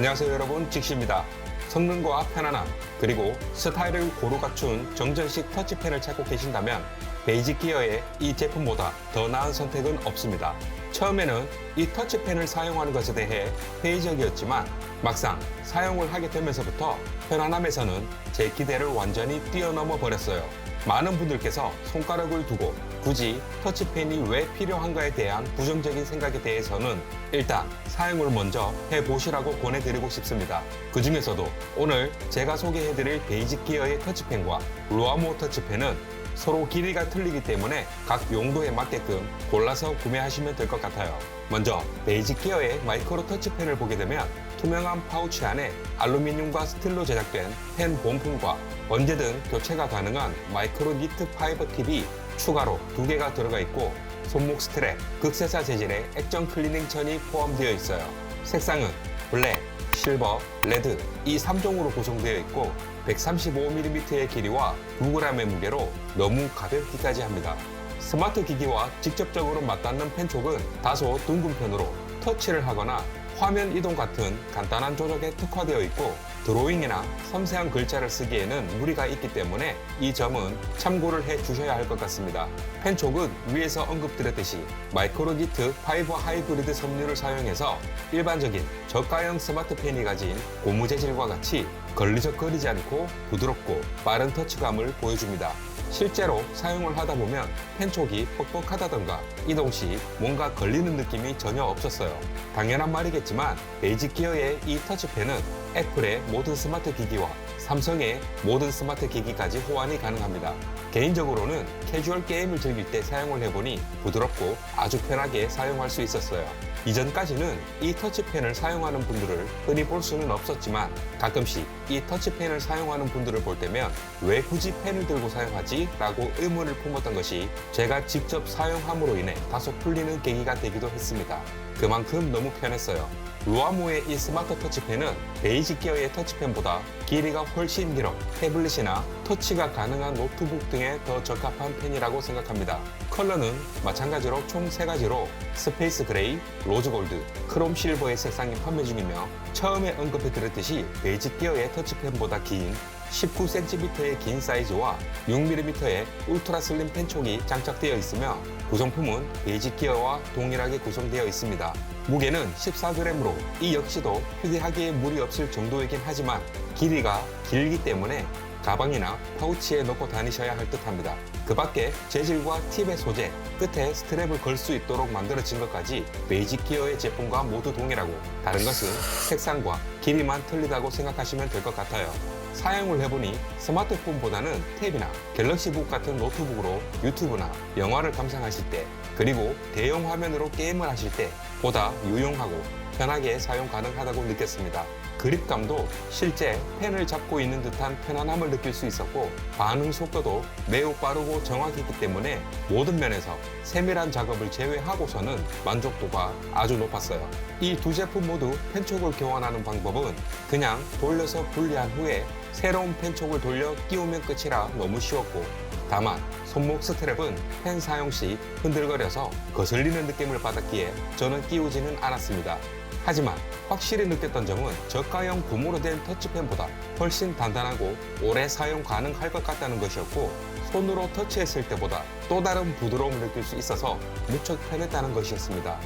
안녕하세요 여러분 직시입니다. 성능과 편안함 그리고 스타일을 고루 갖춘 정전식 터치펜을 찾고 계신다면 베이직 기어의 이 제품보다 더 나은 선택은 없습니다. 처음에는 이 터치펜을 사용하는 것에 대해 회의적이었지만 막상 사용을 하게 되면서부터 편안함에서는 제 기대를 완전히 뛰어넘어 버렸어요. 많은 분들께서 손가락을 두고 굳이 터치펜이 왜 필요한가에 대한 부정적인 생각에 대해서는 일단 사용을 먼저 해보시라고 권해드리고 싶습니다. 그 중에서도 오늘 제가 소개해드릴 베이직 기어의 터치펜과 루아모 터치펜은 서로 길이가 틀리기 때문에 각 용도에 맞게끔 골라서 구매하시면 될 것 같아요. 먼저 베이직 기어의 마이크로 터치펜을 보게 되면 투명한 파우치 안에 알루미늄과 스틸로 제작된 펜 본품과 언제든 교체가 가능한 마이크로 니트 파이버 팁이 추가로 두 개가 들어가 있고 손목 스트랩, 극세사 재질의 액정 클리닝 천이 포함되어 있어요. 색상은 블랙, 실버, 레드 이 3종으로 구성되어 있고 135mm의 길이와 9g의 무게로 너무 가볍기까지 합니다. 스마트 기기와 직접적으로 맞닿는 펜촉은 다소 둥근 편으로 터치를 하거나 화면 이동 같은 간단한 조작에 특화되어 있고 드로잉이나 섬세한 글자를 쓰기에는 무리가 있기 때문에 이 점은 참고를 해 주셔야 할 것 같습니다. 펜촉은 위에서 언급드렸듯이 마이크로 니트 파이버 하이브리드 섬유를 사용해서 일반적인 저가형 스마트펜이 가진 고무 재질과 같이 걸리적거리지 않고 부드럽고 빠른 터치감을 보여줍니다. 실제로 사용을 하다 보면 펜촉이 뻑뻑하다던가 이동 시 뭔가 걸리는 느낌이 전혀 없었어요. 당연한 말이겠지만 베이직 기어의 이 터치펜은 애플의 모든 스마트 기기와 삼성의 모든 스마트 기기까지 호환이 가능합니다. 개인적으로는 캐주얼 게임을 즐길 때 사용을 해보니 부드럽고 아주 편하게 사용할 수 있었어요. 이전까지는 이 터치펜을 사용하는 분들을 흔히 볼 수는 없었지만 가끔씩 이 터치펜을 사용하는 분들을 볼 때면 왜 굳이 펜을 들고 사용하지? 라고 의문을 품었던 것이 제가 직접 사용함으로 인해 다소 풀리는 계기가 되기도 했습니다. 그만큼 너무 편했어요. 루아모의 이 스마트 터치펜은 베이직 기어의 터치펜보다 길이가 훨씬 길어 태블릿이나 터치가 가능한 노트북 등에 더 적합한 펜이라고 생각합니다. 컬러는 마찬가지로 총 3가지로 스페이스 그레이, 로즈 골드, 크롬 실버의 색상이 판매 중이며 처음에 언급해 드렸듯이 베이직 기어의 터치펜보다 긴 19cm의 긴 사이즈와 6mm의 울트라 슬림 펜촉이 장착되어 있으며 구성품은 베이직 기어와 동일하게 구성되어 있습니다. 무게는 14g으로 이 역시도 휴대하기에 무리 없을 정도이긴 하지만 길이가 길기 때문에 가방이나 파우치에 넣고 다니셔야 할 듯합니다. 그 밖에 재질과 팁의 소재, 끝에 스트랩을 걸 수 있도록 만들어진 것까지 베이직 기어의 제품과 모두 동일하고 다른 것은 색상과 길이만 틀리다고 생각하시면 될 것 같아요. 사용을 해보니 스마트폰보다는 탭이나 갤럭시북 같은 노트북으로 유튜브나 영화를 감상하실 때 그리고 대형 화면으로 게임을 하실 때 보다 유용하고 편하게 사용 가능하다고 느꼈습니다. 그립감도 실제 펜을 잡고 있는 듯한 편안함을 느낄 수 있었고 반응 속도도 매우 빠르고 정확했기 때문에 모든 면에서 세밀한 작업을 제외하고서는 만족도가 아주 높았어요. 이 두 제품 모두 펜촉을 교환하는 방법은 그냥 돌려서 분리한 후에 새로운 펜촉을 돌려 끼우면 끝이라 너무 쉬웠고 다만 손목 스트랩은 펜 사용 시 흔들거려서 거슬리는 느낌을 받았기에 저는 끼우지는 않았습니다. 하지만 확실히 느꼈던 점은 저가형 고무로 된 터치펜보다 훨씬 단단하고 오래 사용 가능할 것 같다는 것이었고 손으로 터치했을 때보다 또 다른 부드러움을 느낄 수 있어서 무척 편했다는 것이었습니다.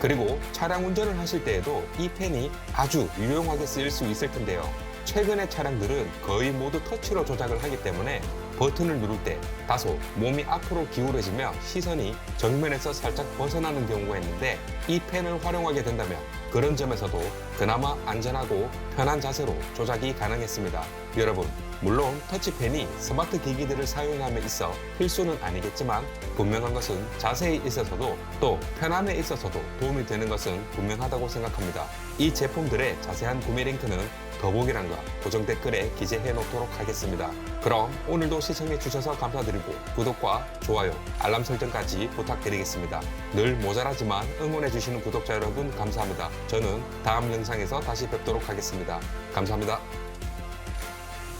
그리고 차량 운전을 하실 때에도 이 펜이 아주 유용하게 쓰일 수 있을 텐데요. 최근의 차량들은 거의 모두 터치로 조작을 하기 때문에 버튼을 누를 때 다소 몸이 앞으로 기울어지며 시선이 정면에서 살짝 벗어나는 경우가 있는데 이 펜을 활용하게 된다면 그런 점에서도 그나마 안전하고 편한 자세로 조작이 가능했습니다. 여러분, 물론 터치펜이 스마트 기기들을 사용함에 있어 필수는 아니겠지만 분명한 것은 자세에 있어서도 또 편함에 있어서도 도움이 되는 것은 분명하다고 생각합니다. 이 제품들의 자세한 구매 링크는 더보기란과 고정 댓글에 기재해 놓도록 하겠습니다. 그럼 오늘도 시청해 주셔서 감사드리고 구독과 좋아요, 알람 설정까지 부탁드리겠습니다. 늘 모자라지만 응원해 주시는 구독자 여러분 감사합니다. 저는 다음 영상에서 다시 뵙도록 하겠습니다. 감사합니다.